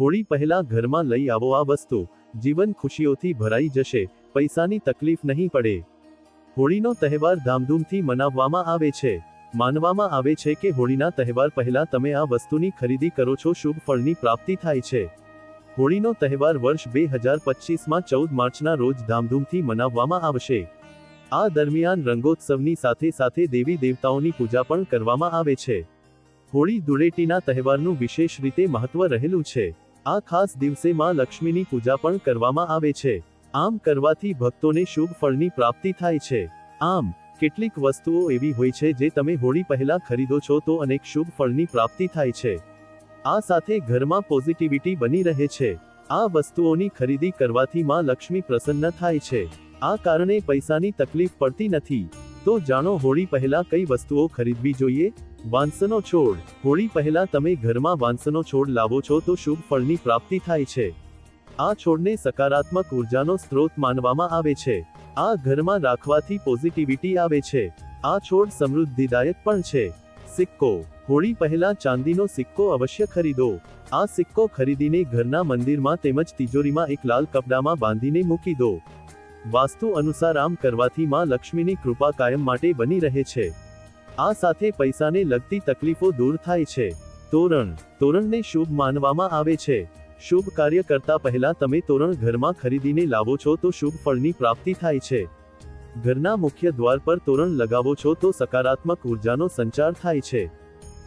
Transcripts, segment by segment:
હોળી પહેલા ઘરમાં લઈ આવો આ વસ્તુ. જીવન ખુશીઓથી ભરાઈ જશે, પૈસાની તકલીફ નહીં પડે. હોળીનો તહેવાર ધામધૂમથી મનાવવામાં આવે છે. માનવામાં આવે છે કે હોળીના તહેવાર પહેલા તમે આ વસ્તુની ખરીદી કરો છો, શુભ ફળની પ્રાપ્તિ થાય છે. હોળીનો તહેવાર વર્ષ બે હજાર પચીસમાં ચૌદ માર્ચના રોજ ધામધૂમથી મનાવવામાં આવશે. આ દરમિયાન રંગોત્સવની સાથે સાથે દેવી દેવતાઓની પૂજા પણ કરવામાં આવે છે. હોળી ધૂળેટીના તહેવારનું વિશેષ રીતે મહત્વ રહેલું છે. આ ખાસ દિવસે માં લક્ષ્મીની પૂજા પણ કરવામાં આવે છે. આમ કરવાથી ભક્તોને શુભ ફળની પ્રાપ્તિ થાય છે. આમ, કેટલીક વસ્તુઓ એવી હોય છે જે તમે હોળી પહેલા ખરીદો છો તો અનેક શુભ ફળની પ્રાપ્તિ થાય છે. આ સાથે ઘરમાં પોઝિટિવિટી બની રહે છે. આ વસ્તુઓની ખરીદી કરવાથી માં લક્ષ્મી પ્રસન્ન થાય છે. આ કારણે પૈસાની તકલીફ પડતી નથી. તો જાણો હોળી પહેલા કઈ વસ્તુઓ ખરીદવી જોઈએ? વાંસનો છોડ. હોળી પહેલા તમે ઘરમાં વાંસનો છોડ લાવો છો તો શુભ ફળની પ્રાપ્તિ થાય છે. આ છોડને સકારાત્મક ઉર્જાનો સ્ત્રોત માનવામાં આવે છે. આ ઘરમાં રાખવાથી પોઝિટિવિટી આવે છે. આ છોડ સમૃદ્ધિદાયક પણ છે. સિક્કો. હોળી પહેલા ચાંદીનો સિક્કો અવશ્ય ખરીદો. આ સિક્કો ખરીદીને ઘરના મંદિરમાં તેમજ તિજોરીમાં એક લાલ કપડામાં બાંધીને મૂકી દો. વાસ્તુ અનુસાર આમ કરવાથી માં લક્ષ્મીની કૃપા કાયમ માટે બની રહે છે. આ સાથે પૈસાને લગતી તકલીફો દૂર થાય છે. તોરણ. તોરણને શુભ માનવામાં આવે છે. શુભ કાર્ય કરતા પહેલા તમે તોરણ ઘરમાં ખરીદીને લાવો છો તો શુભ ફળની પ્રાપ્તિ થાય છે. ઘરના મુખ્ય દ્વાર પર તોરણ લગાવો છો તો સકારાત્મક ઉર્જાનો સંચાર થાય છે.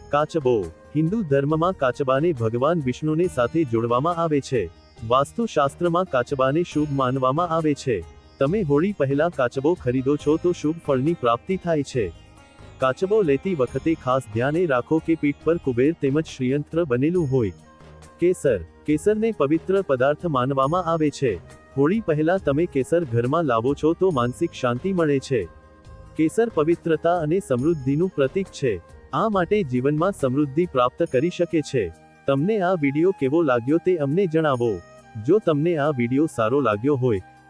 કાચબો. હિન્દુ ધર્મમાં કાચબાને ભગવાન વિષ્ણુને સાથે જોડવામાં આવે છે. વાસ્તુશાસ્ત્રમાં કાચબાને શુભ માનવામાં આવે છે. તમે હોળી પહેલા કાચબો ખરીદો છો તો શુભ ફળની પ્રાપ્તિ થાય છે. કાચબો લેતી વખતે ખાસ ધ્યાને રાખો કે પીઠ પર કુબેર તેમજ શ્રીયંત્ર બનેલું હોય. કેસર, કેસરને પવિત્ર પદાર્થ માનવામાં આવે છે. હોળી પહેલા તમે કેસર ઘરમાં લાવો છો તો માનસિક શાંતિ મળે છે. કેસર પવિત્રતા અને સમૃદ્ધિનું પ્રતીક છે. આ માટે જીવનમાં સમૃદ્ધિ પ્રાપ્ત કરી શકે છે. તમને આ વિડિયો કેવો લાગ્યો તે અમને જણાવો. જો તમને આ વિડિયો સારો લાગ્યો હોય